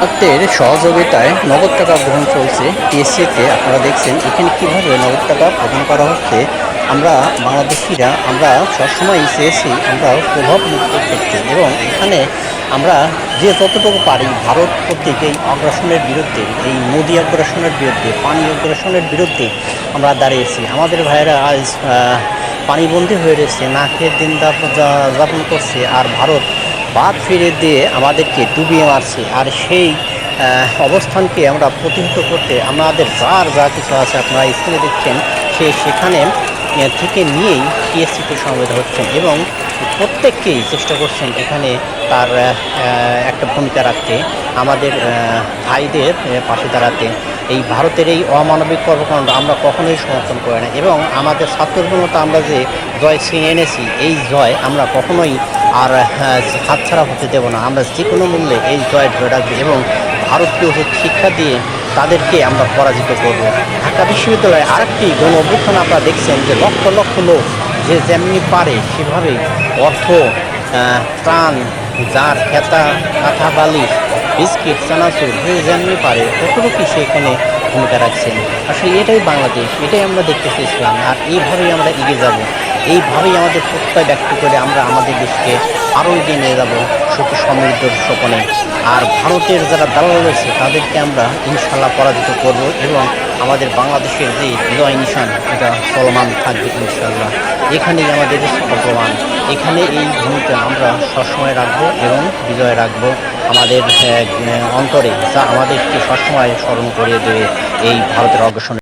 হাতের সহযোগিতায় নগদ টাকা গ্রহণ চলছে টিএসসিতে আপনারা দেখছেন, এখানে কীভাবে নগদ টাকা প্রদান করা হচ্ছে। আমরা বাংলাদেশিরা, আমরা সবসময় চেয়েছি আমরা প্রভাব মুক্ত করতে এবং এখানে আমরা যে যতটুকু পারি ভারত কর্তৃক এই অগ্রাসনের বিরুদ্ধে, এই মোদী অগ্রাসনের বিরুদ্ধে, পানি অগ্রাসনের বিরুদ্ধে আমরা দাঁড়িয়েছি। আমাদের ভাইয়েরা আজ পানিবন্দী হয়ে রয়েছে না খেয়ে দিন যাপন করছে আর ভারত বাদ ফিরে দিয়ে আমাদেরকে ডুবিয়ে মারছে। আর সেই অবস্থানকে আমরা প্রতিহত করতে আমাদের যার যা কিছু আছে আপনারা স্ক্রিনে দেখছেন, সে সেখানে থেকে নিয়েই টিএসসিতে সমবেত হচ্ছেন এবং প্রত্যেককেই চেষ্টা করছেন এখানে তার একটা ভূমিকা রাখতে। আমাদের ভাইদের পাশে দাঁড়াতে। এই ভারতের এই অমানবিক কর্মকাণ্ড আমরা কখনোই সমর্থন করি না এবং আমাদের ছাত্রজনতা আমরা যে জয় ছিনিয়ে এনেছি, এই জয় আমরা কখনোই আর আহ, হাতছাড়া হতে দেব না। আমরা যে কোনো মূল্যে এই জয় ধরে রাখব এবং উচিত শিক্ষা দিয়ে তাদেরকে আমরা পরাজিত করব। ঢাকা বিশ্ববিদ্যালয়ে আরেকটি গণ অভ্যুত্থান আপনারা দেখছেন যে লক্ষ লক্ষ লোক যে যেমনি পারে সেভাবে অর্থ ত্রাণ যার খেতা কাঁথা বালিশ বিস্কিট চানাচুর যে যেমনি পারে ততটুকু সে এখানে ভূমিকা রাখছেন। আসলে এটাই বাংলাদেশ এটাই আমরা দেখতে চেয়েছিলাম। আর এইভাবেই আমরা এগিয়ে যাব। এইভাবেই আমাদের প্রত্যয় ব্যক্ত করে আমরা আমাদের দেশকে আরও এগিয়ে নিয়ে যাব সুখী সমৃদ্ধর স্বপনে। আর ভারতের যারা দালাল রয়েছে, তাদেরকে আমরা ইনশাল্লাহ পরাজিত করব এবং আমাদের বাংলাদেশের যে বিজয় নিশান, এটা চলমান থাকবে ইনশাল্লাহ এখানেই আমাদের প্রমাণ, এখানে এই ভূমিকা আমরা সবসময় রাখব এবং বিজয় রাখব আমাদের অন্তরে, যা আমাদেরকে সবসময় স্মরণ করিয়ে দেবে এই ভারতের অগ্রসর